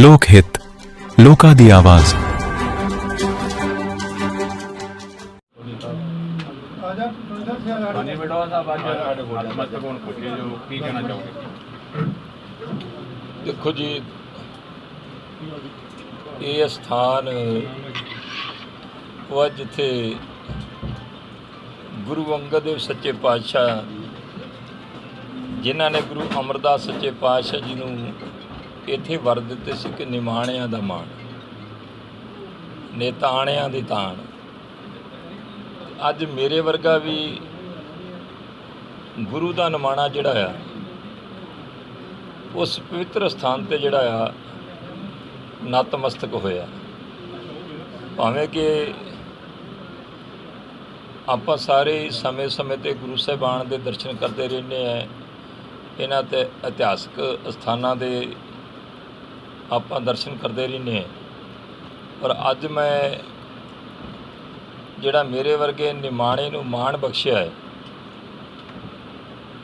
ਲੋਕ ਹਿੱਤ, ਲੋਕਾਂ ਦੀ ਆਵਾਜ਼। ਦੇਖੋ ਜੀ, ਇਹ ਸਥਾਨ, ਉਹ ਆ ਜਿੱਥੇ ਗੁਰੂ ਅੰਗਦ ਦੇਵ ਸੱਚੇ ਪਾਤਸ਼ਾਹ, ਜਿਨ੍ਹਾਂ ਨੇ ਗੁਰੂ ਅਮਰਦਾਸ ਸੱਚੇ ਪਾਤਸ਼ਾਹ ਜੀ ਨੂੰ ਇੱਥੇ ਵਰ ਦਿੱਤੇ ਸੀ ਕਿ ਨਿਮਾਣਿਆਂ ਦਾ ਮਾਣ, ਨੇਤਾਣਿਆਂ ਦੀ ਤਾਣ। ਅੱਜ ਮੇਰੇ ਵਰਗਾ ਵੀ ਗੁਰੂ ਦਾ ਨਿਮਾਣਾ ਜਿਹੜਾ ਆ, ਉਸ ਪਵਿੱਤਰ ਸਥਾਨ ਤੇ ਜਿਹੜਾ ਆ, ਨਤਮਸਤਕ ਹੋਇਆ। ਭਾਵੇਂ ਕਿ ਆਪਾਂ ਸਾਰੇ ਸਮੇਂ-ਸਮੇਂ ਤੇ ਗੁਰੂ ਸਾਹਿਬਾਨ ਦੇ ਦਰਸ਼ਨ ਕਰਦੇ ਰਹਿੰਦੇ ਆ, ਇਹਨਾਂ ਤੇ ਇਤਿਹਾਸਕ ਸਥਾਨਾਂ ਦੇ ਆਪਾਂ ਦਰਸ਼ਨ ਕਰਦੇ ਰਹਿੰਦੇ ਹਾਂ। ਪਰ ਅੱਜ ਮੈਂ ਜਿਹੜਾ ਮੇਰੇ ਵਰਗੇ ਨਿਮਾਣੇ ਨੂੰ ਮਾਣ ਬਖਸ਼ਿਆ ਹੈ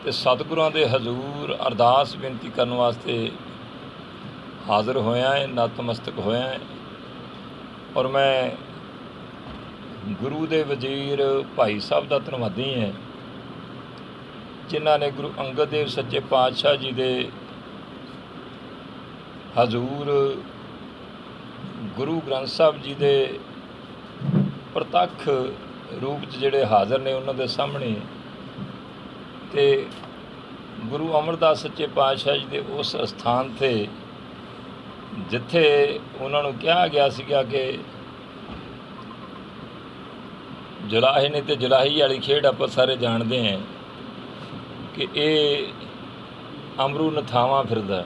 ਤੇ ਸਤਿਗੁਰਾਂ ਦੇ ਹਜ਼ੂਰ ਅਰਦਾਸ ਬੇਨਤੀ ਕਰਨ ਵਾਸਤੇ ਹਾਜ਼ਰ ਹੋਇਆ ਹੈ, ਨਤਮਸਤਕ ਹੋਇਆ ਹੈ। ਔਰ ਮੈਂ ਗੁਰੂ ਦੇ ਵਜ਼ੀਰ ਭਾਈ ਸਾਹਿਬ ਦਾ ਧੰਨਵਾਦੀ ਹਾਂ, ਜਿਨ੍ਹਾਂ ਨੇ ਗੁਰੂ ਅੰਗਦ ਦੇਵ ਸੱਚੇ ਪਾਤਸ਼ਾਹ ਜੀ ਦੇ ਹਜ਼ੂਰ ਗੁਰੂ ਗ੍ਰੰਥ ਸਾਹਿਬ ਜੀ ਦੇ ਪ੍ਰਤੱਖ ਰੂਪ 'ਚ ਜਿਹੜੇ ਹਾਜ਼ਰ ਨੇ ਉਹਨਾਂ ਦੇ ਸਾਹਮਣੇ ਤੇ ਗੁਰੂ ਅਮਰਦਾਸ ਸੱਚੇ ਪਾਤਸ਼ਾਹ ਜੀ ਦੇ ਉਸ ਸਥਾਨ ਤੇ ਜਿੱਥੇ ਉਹਨਾਂ ਨੂੰ ਕਿਹਾ ਗਿਆ ਸੀਗਾ ਕਿ ਜਲਾਹੇ ਨੇ ਤੇ ਜਲਾਹੀ ਵਾਲੀ ਖੇਡ ਆਪਾਂ ਸਾਰੇ ਜਾਣਦੇ ਹਾਂ ਕਿ ਇਹ ਅਮਰੂ ਨਥਾਵਾਂ ਫਿਰਦਾ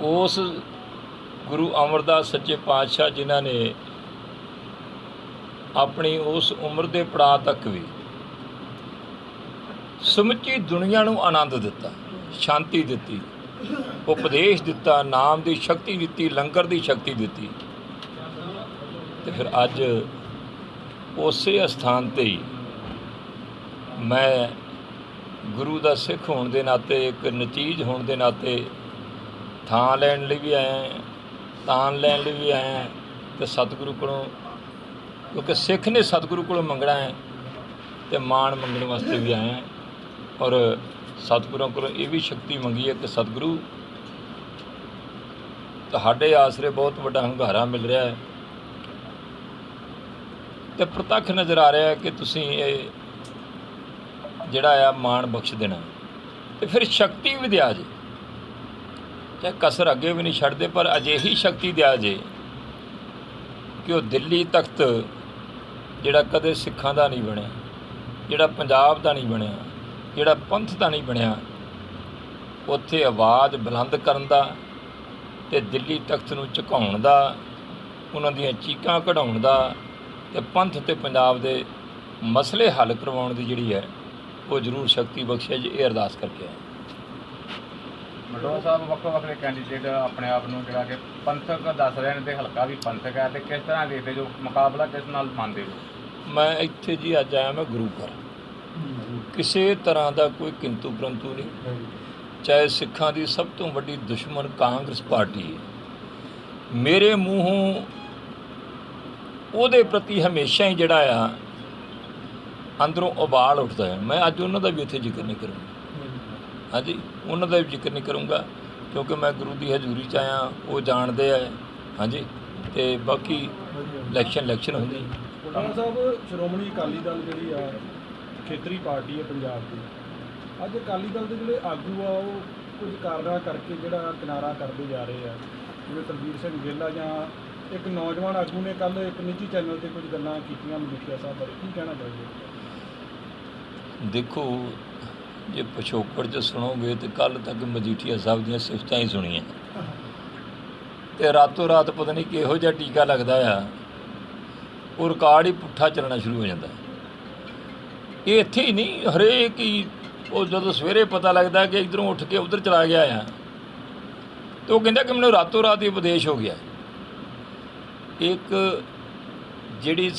ਉਸ ਗੁਰੂ ਅਮਰਦਾਸ ਸੱਚੇ ਪਾਤਸ਼ਾਹ ਜਿਨ੍ਹਾਂ ਨੇ ਆਪਣੀ ਉਸ ਉਮਰ ਦੇ ਪੜਾਅ ਤੱਕ ਵੀ ਸਮੁੱਚੀ ਦੁਨੀਆ ਨੂੰ ਆਨੰਦ ਦਿੱਤਾ, ਸ਼ਾਂਤੀ ਦਿੱਤੀ, ਉਪਦੇਸ਼ ਦਿੱਤਾ, ਨਾਮ ਦੀ ਸ਼ਕਤੀ ਦਿੱਤੀ, ਲੰਗਰ ਦੀ ਸ਼ਕਤੀ ਦਿੱਤੀ। ਤੇ ਫਿਰ ਅੱਜ ਉਸੇ ਸਥਾਨ ਤੇ ਹੀ ਮੈਂ ਗੁਰੂ ਦਾ ਸਿੱਖ ਹੋਣ ਦੇ ਨਾਤੇ, ਇੱਕ ਨਤੀਜ ਹੋਣ ਦੇ ਨਾਤੇ ਥਾਂ ਲੈਣ ਲਈ ਵੀ ਆਇਆ ਤਾਨ ਲੈਣ ਲਈ ਵੀ ਆਇਆ ਤੇ ਸਤਿਗੁਰੂ ਕੋਲੋਂ, ਕਿਉਂਕਿ ਸਿੱਖ ਨੇ ਸਤਿਗੁਰੂ ਕੋਲੋਂ ਮੰਗਣਾ ਹੈ ਤੇ ਮਾਣ ਮੰਗਣ ਵਾਸਤੇ ਵੀ ਆਇਆ ਔਰ ਸਤਿਗੁਰਾਂ ਕੋਲੋਂ ਇਹ ਵੀ ਸ਼ਕਤੀ ਮੰਗੀ ਹੈ ਕਿ ਸਤਿਗੁਰੂ, ਤੁਹਾਡੇ ਆਸਰੇ ਬਹੁਤ ਵੱਡਾ ਹੰਗਾਰਾ ਮਿਲ ਰਿਹਾ ਹੈ। ਤੇ ਪ੍ਰਤੱਖ ਨਜ਼ਰ ਆ ਰਿਹਾ ਹੈ ਕਿ ਤੁਸੀਂ ਇਹ ਜਿਹੜਾ ਆ ਮਾਣ ਬਖਸ਼ ਦੇਣਾ। ਤੇ ਫਿਰ ਸ਼ਕਤੀ ਵੀ ਦਿਆ ਜੇ। ਚਾਹੇ ਕਸਰ ਅੱਗੇ ਵੀ ਨਹੀਂ ਛੱਡਦੇ, ਪਰ ਅਜਿਹੀ ਸ਼ਕਤੀ ਦਿਆ ਜੇ ਕਿ ਉਹ ਦਿੱਲੀ ਤਖਤ ਜਿਹੜਾ ਕਦੇ ਸਿੱਖਾਂ ਦਾ ਨਹੀਂ ਬਣਿਆ, ਜਿਹੜਾ ਪੰਜਾਬ ਦਾ ਨਹੀਂ ਬਣਿਆ, ਜਿਹੜਾ ਪੰਥ ਦਾ ਨਹੀਂ ਬਣਿਆ, ਉੱਥੇ ਆਵਾਜ਼ ਬੁਲੰਦ ਕਰਨ ਦਾ ਤੇ ਦਿੱਲੀ ਤਖਤ ਨੂੰ ਝੁਕਾਉਣ ਦਾ, ਉਹਨਾਂ ਦੀਆਂ ਚੀਕਾਂ ਕਢਾਉਣ ਦਾ ਤੇ ਪੰਥ ਤੇ ਪੰਜਾਬ ਦੇ ਮਸਲੇ ਹੱਲ ਕਰਵਾਉਣ ਦੀ ਜਿਹੜੀ ਹੈ, ਉਹ ਜ਼ਰੂਰ ਸ਼ਕਤੀ ਬਖਸ਼ੇ ਜੇ, ਇਹ ਅਰਦਾਸ ਕਰਕੇ ਆਏ ਬਟਵਾ ਸਾਹਿਬ ਵੱਖੋ ਵੱਖਰੇ ਕੈਂਡੀਡੇਟ ਆਪਣੇ ਆਪ ਨੂੰ ਜਿਹੜਾ ਕਿ ਪੰਥਕ ਦੱਸ ਰਹੇ ਨੇ ਤੇ ਹਲਕਾ ਵੀ ਪੰਥਕ ਹੈ ਤੇ ਕਿਸ ਤਰ੍ਹਾਂ ਦੇਖਦੇ ਜੋ ਮੁਕਾਬਲਾ ਕਿਸ ਨਾਲ ਮੰਨਦੇ ਹੋ? ਮੈਂ ਇੱਥੇ ਜੀ ਅੱਜ ਆਇਆ ਮੈਂ ਗੁਰੂ ਘਰ। ਕਿਸੇ ਤਰ੍ਹਾਂ ਦਾ ਕੋਈ ਕਿੰਤੂ ਪਰੰਤੂ ਨਹੀਂ। ਚਾਹੇ ਸਿੱਖਾਂ ਦੀ ਸਭ ਤੋਂ ਵੱਡੀ ਦੁਸ਼ਮਣ ਕਾਂਗਰਸ ਪਾਰਟੀ ਹੈ। ਮੇਰੇ ਮੂੰਹੋਂ ਉਹਦੇ ਪ੍ਰਤੀ ਹਮੇਸ਼ਾ ਹੀ ਜਿਹੜਾ ਆ, ਅੰਦਰੋਂ ਉਬਾਲ ਉੱਠਦਾ ਹੈ। ਮੈਂ ਅੱਜ ਉਹਨਾਂ ਦਾ ਵੀ ਉੱਥੇ ਜ਼ਿਕਰ ਨਹੀਂ ਕਰੂੰਗਾ। ਹਾਂਜੀ ਉਹਨਾਂ ਦਾ ਵੀ ਜ਼ਿਕਰ ਨਹੀਂ ਕਰੂੰਗਾ ਕਿਉਂਕਿ ਮੈਂ ਗੁਰੂ ਦੀ ਹਜ਼ੂਰੀ 'ਚ ਆਇਆ ਉਹ ਜਾਣਦੇ ਆ ਹਾਂਜੀ ਤੇ ਬਾਕੀ ਇਲੈਕਸ਼ਨ ਇਲੈਕਸ਼ਨ ਹੁੰਦੀ ਕੋਟਾਣਾ ਸਾਹਿਬ ਸ਼੍ਰੋਮਣੀ ਅਕਾਲੀ ਦਲ ਜਿਹੜੀ ਆ ਖੇਤਰੀ ਪਾਰਟੀ ਹੈ ਪੰਜਾਬ ਦੀ ਅੱਜ ਅਕਾਲੀ ਦਲ ਦੇ ਜਿਹੜੇ ਆਗੂ ਆ ਉਹ ਕੁਝ ਕਾਰਨਾਂ ਕਰਕੇ ਜਿਹੜਾ ਕਿਨਾਰਾ ਕਰਦੇ ਜਾ ਰਹੇ ਆ ਜਿਵੇਂ ਤਲਵੀਰ ਸਿੰਘ ਗਿੱਲ ਜਾਂ ਇੱਕ ਨੌਜਵਾਨ ਆਗੂ ਨੇ ਕੱਲ ਇੱਕ ਨਿੱਜੀ ਚੈਨਲ ਤੇ ਕੁਝ ਗੱਲਾਂ ਕੀਤੀਆਂ ਮਜੀਠੀਆ ਸਾਹਿਬ ਬਾਰੇ ਕੀ ਕਹਿਣਾ ਚਾਹੀਦਾ ਦੇਖੋ ਜੇ ਪਿਛੋਕੜ 'ਚ ਸੁਣੋਗੇ ਤੇ ਕੱਲ ਤੱਕ ਮਜੀਠੀਆ ਸਾਹਿਬ ਦੀਆਂ ਸਿਫਤਾਂ ਹੀ ਸੁਣੀਆਂ। ਤੇ ਰਾਤੋਂ ਰਾਤ ਪਤਾ ਨਹੀਂ ਕਿਹੋ ਜਿਹਾ ਟੀਕਾ ਲੱਗਦਾ ਆ, ਉਹ ਰਿਕਾਰਡ ਹੀ ਪੁੱਠਾ ਚੱਲਣਾ ਸ਼ੁਰੂ ਹੋ ਜਾਂਦਾ। ਇਹ ਇੱਥੇ ਹੀ ਨਹੀਂ, ਹਰੇਕ ਹੀ ਉਹ ਜਦੋਂ ਸਵੇਰੇ ਪਤਾ ਲੱਗਦਾ ਕਿ ਇਧਰੋਂ ਉੱਠ ਕੇ ਉਧਰ ਚਲਾ ਗਿਆ ਆ, ਤੇ ਉਹ ਕਹਿੰਦਾ ਕਿ ਮੈਨੂੰ ਰਾਤੋਂ ਰਾਤ ਹੀ ਉਪਦੇਸ਼ ਹੋ ਗਿਆ। ਇੱਕ ਜਿਹੜੀ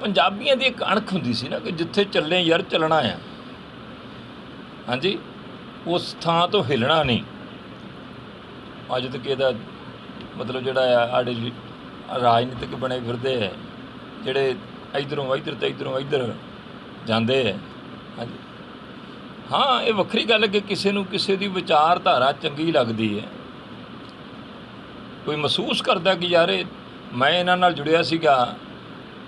ਪੰਜਾਬੀਆਂ ਦੀ ਇੱਕ ਅਣਖ ਹੁੰਦੀ ਸੀ ਨਾ ਕਿ ਜਿੱਥੇ ਚੱਲੇ ਯਾਰ ਚੱਲਣਾ ਆ ਹਾਂਜੀ, ਉਸ ਥਾਂ ਤੋਂ ਹਿੱਲਣਾ ਨਹੀਂ। ਅੱਜ ਤੱਕ ਇਹਦਾ ਮਤਲਬ ਜਿਹੜਾ ਆ, ਸਾਡੇ ਰਾਜਨੀਤਿਕ ਬਣੇ ਫਿਰਦੇ ਹੈ ਜਿਹੜੇ ਇਧਰੋਂ ਇਧਰ ਤੇ ਇਧਰੋਂ ਇਧਰ ਜਾਂਦੇ ਹੈ ਹਾਂਜੀ। ਹਾਂ, ਇਹ ਵੱਖਰੀ ਗੱਲ ਕਿ ਕਿਸੇ ਨੂੰ ਕਿਸੇ ਦੀ ਵਿਚਾਰਧਾਰਾ ਚੰਗੀ ਲੱਗਦੀ ਹੈ। ਕੋਈ ਮਹਿਸੂਸ ਕਰਦਾ ਕਿ ਯਾਰ ਇਹ ਮੈਂ ਇਹਨਾਂ ਨਾਲ ਜੁੜਿਆ ਸੀਗਾ,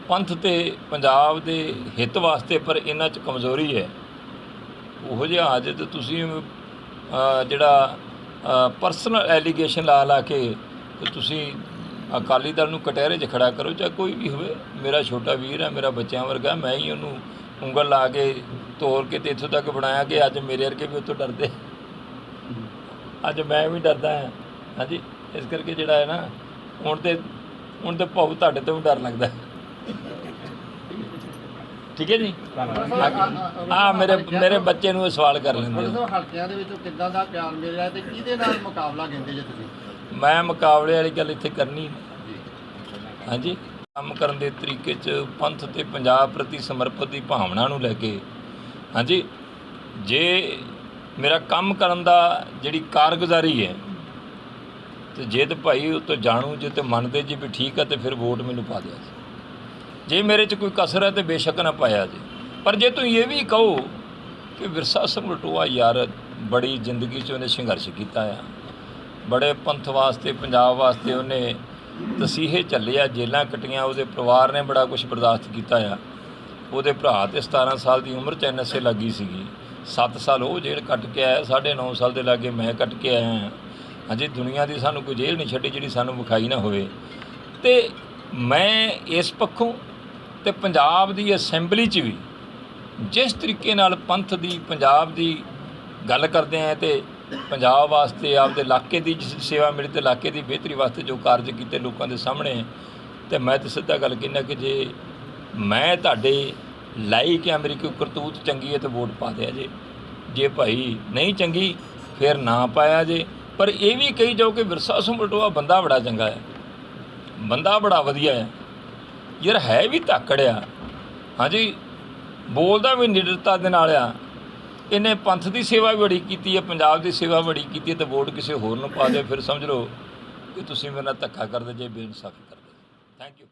ਪੰਥ ਤੇ ਪੰਜਾਬ ਦੇ ਹਿੱਤ ਵਾਸਤੇ, ਪਰ ਇਹਨਾਂ 'ਚ ਕਮਜ਼ੋਰੀ ਹੈ। ਉਹੋ ਜਿਹਾ ਆ ਜੇ ਤੇ ਤੁਸੀਂ ਜਿਹੜਾ ਪਰਸਨਲ ਐਲੀਗੇਸ਼ਨ ਲਾ ਲਾ ਕੇ ਤੇ ਤੁਸੀਂ ਅਕਾਲੀ ਦਲ ਨੂੰ ਕਟਹਿਰੇ 'ਚ ਖੜਾ ਕਰੋ, ਚਾਹੇ ਕੋਈ ਵੀ ਹੋਵੇ, ਮੇਰਾ ਛੋਟਾ ਵੀਰ ਹੈ, ਮੇਰਾ ਬੱਚਿਆਂ ਵਰਗਾ ਮੈਂ ਹੀ ਉਹਨੂੰ ਉਂਗਲ ਲਾ ਕੇ ਤੋੜ ਕੇ ਤੇ ਇੱਥੋਂ ਤੱਕ ਬਣਾਇਆ ਕਿ ਅੱਜ ਮੇਰੇ ਵਰਗੇ ਵੀ ਉੱਥੋਂ ਡਰਦੇ ਅੱਜ ਮੈਂ ਵੀ ਡਰਦਾ ਹਾਂ ਹਾਂਜੀ, ਇਸ ਕਰਕੇ ਜਿਹੜਾ ਹੈ ਨਾ, ਹੁਣ ਤੇ ਹੁਣ ਤੇ ਭਾਉ ਤੁਹਾਡੇ ਤੋਂ ਵੀ ਡਰ ਲੱਗਦਾ ਹੈ। ਠੀਕ ਹੈ ਜੀ? ਆ ਮੇਰੇ ਮੇਰੇ ਬੱਚੇ ਨੂੰ ਇਹ ਸਵਾਲ ਕਰ ਲੈਂਦੇ ਆ। ਹਲਕਿਆਂ ਦੇ ਵਿੱਚੋਂ ਕਿੱਦਾਂ ਦਾ ਪਿਆਰ ਮਿਲ ਰਿਹਾ ਤੇ ਕਿਹਦੇ ਨਾਲ ਮੁਕਾਬਲਾ ਕਹਿੰਦੇ ਜੇ ਤੁਸੀਂ? ਮੈਂ ਮੁਕਾਬਲੇ ਵਾਲੀ ਗੱਲ ਇੱਥੇ ਕਰਨੀ। ਨਹੀਂ। ਹਾਂਜੀ। ਕੰਮ ਕਰਨ ਦੇ ਤਰੀਕੇ 'ਚ ਪੰਥ ਤੇ ਪੰਜਾਬ ਪ੍ਰਤੀ ਸਮਰਪਿਤ ਦੀ ਭਾਵਨਾ ਨੂੰ ਲੈ ਕੇ। ਹਾਂਜੀ। ਜੇ ਮੇਰਾ ਕੰਮ ਕਰਨ ਦਾ ਜਿਹੜੀ ਕਾਰਗੁਜ਼ਾਰੀ ਹੈ ਤੇ ਜੇ ਤੇ ਭਾਈ ਉਹ ਤੋਂ ਜਾਣੂ ਜੇ ਤੇ ਮੰਨਦੇ ਜੀ ਵੀ ਠੀਕ ਹੈ ਤੇ ਫਿਰ ਵੋਟ ਮੈਨੂੰ ਪਾ ਦਿਆ ਜੀ ਜੇ ਮੇਰੇ 'ਚ ਕੋਈ ਕਸਰ ਹੈ ਤੇ ਬੇਸ਼ੱਕ ਨਾ ਪਾਇਆ ਜੀ। ਪਰ ਜੇ ਤੁਸੀਂ ਇਹ ਵੀ ਕਹੋ ਕਿ ਵਿਰਸਾ ਸਿੰਘ ਲਟੋਆ ਯਾਰ ਬੜੀ ਜ਼ਿੰਦਗੀ 'ਚ ਉਹਨੇ ਸੰਘਰਸ਼ ਕੀਤਾ ਆ। ਬੜੇ ਪੰਥ ਵਾਸਤੇ, ਪੰਜਾਬ ਵਾਸਤੇ ਉਹਨੇ ਤਸੀਹੇ ਝੱਲਿਆ ਜੇਲਾਂ ਕੱਟੀਆਂ, ਉਹਦੇ ਪਰਿਵਾਰ ਨੇ ਬੜਾ ਕੁਝ ਬਰਦਾਸ਼ਤ ਕੀਤਾ ਆ। ਉਹਦੇ ਭਰਾ ਤੇ 17 ਸਾਲ ਦੀ ਉਮਰ ਚ ਐਨਐਸਏ ਲੱਗੀ ਸੀਗੀ। 7 ਸਾਲ ਉਹ ਜੇਲ੍ਹ ਕੱਟ ਕੇ ਆਇਆ 9.5 ਸਾਲ ਦੇ ਲਾਗੇ ਮੈਂ ਕੱਟ ਕੇ ਆਇਆ ਹਾਂ। ਅਜੇ ਦੁਨੀਆ ਦੀ ਸਾਨੂੰ ਕੋਈ ਜੇਲ੍ਹ ਨਹੀਂ ਛੱਡੀ ਜਿਹੜੀ ਸਾਨੂੰ ਵਿਖਾਈ ਨਾ ਹੋਵੇ। ਤੇ ਮੈਂ ਇਸ ਪੱਖੋਂ ਤੇ ਪੰਜਾਬ ਦੀ ਅਸੈਂਬਲੀ 'ਚ ਵੀ ਜਿਸ ਤਰੀਕੇ ਨਾਲ ਪੰਥ ਦੀ, ਪੰਜਾਬ ਦੀ ਗੱਲ ਕਰਦੇ ਆ ਤੇ ਪੰਜਾਬ ਵਾਸਤੇ ਆਪਦੇ ਇਲਾਕੇ ਦੀ ਜਿਸ ਸੇਵਾ ਮਿਲੀ ਤੇ ਇਲਾਕੇ ਦੀ ਬਿਹਤਰੀ ਵਾਸਤੇ ਜੋ ਕਾਰਜ ਕੀਤੇ ਲੋਕਾਂ ਦੇ ਸਾਹਮਣੇ ਤੇ ਮੈਂ ਤਾਂ ਸਿੱਧਾ ਗੱਲ ਕਹਿੰਦਾ ਕਿ ਜੇ ਮੈਂ ਤੁਹਾਡੇ ਲਾਈਕ ਕਿ ਮੇਰੀ ਕੋਈ ਕਰਤੂਤ ਚੰਗੀ ਹੈ ਤੇ ਵੋਟ ਪਾ ਦਿਆ ਜੇ। ਜੇ ਭਾਈ ਨਹੀਂ ਚੰਗੀ, ਫਿਰ ਨਾ ਪਾਇਆ ਜੇ। ਪਰ ਇਹ ਵੀ ਕਹੀ ਜਾਓ ਕਿ ਵਿਰਸਾ ਸਿੰਘ ਬੰਦਾ ਬੜਾ ਚੰਗਾ ਹੈ ਬੰਦਾ ਬੜਾ ਵਧੀਆ ਹੈ ਯਾਰ ਹੈ ਵੀ ਧਾਕੜ ਆ ਹਾਂਜੀ, ਬੋਲਦਾ ਵੀ ਨਿਡਰਤਾ ਦੇ ਨਾਲ ਆ। ਇਹਨੇ ਪੰਥ ਦੀ ਸੇਵਾ ਵੀ ਬੜੀ ਕੀਤੀ ਹੈ ਪੰਜਾਬ ਦੀ ਸੇਵਾ ਬੜੀ ਕੀਤੀ ਹੈ ਤੇ ਵੋਟ ਕਿਸੇ ਹੋਰ ਨੂੰ ਪਾ ਦਿਓ, ਫਿਰ ਸਮਝ ਲਓ ਕਿ ਤੁਸੀਂ ਮੇਰੇ ਨਾਲ ਧੱਕਾ ਕਰਦੇ ਜੇ, ਬੇਇਨਸਾਫੀ ਕਰਦੇ ਥੈਂਕ ਯੂ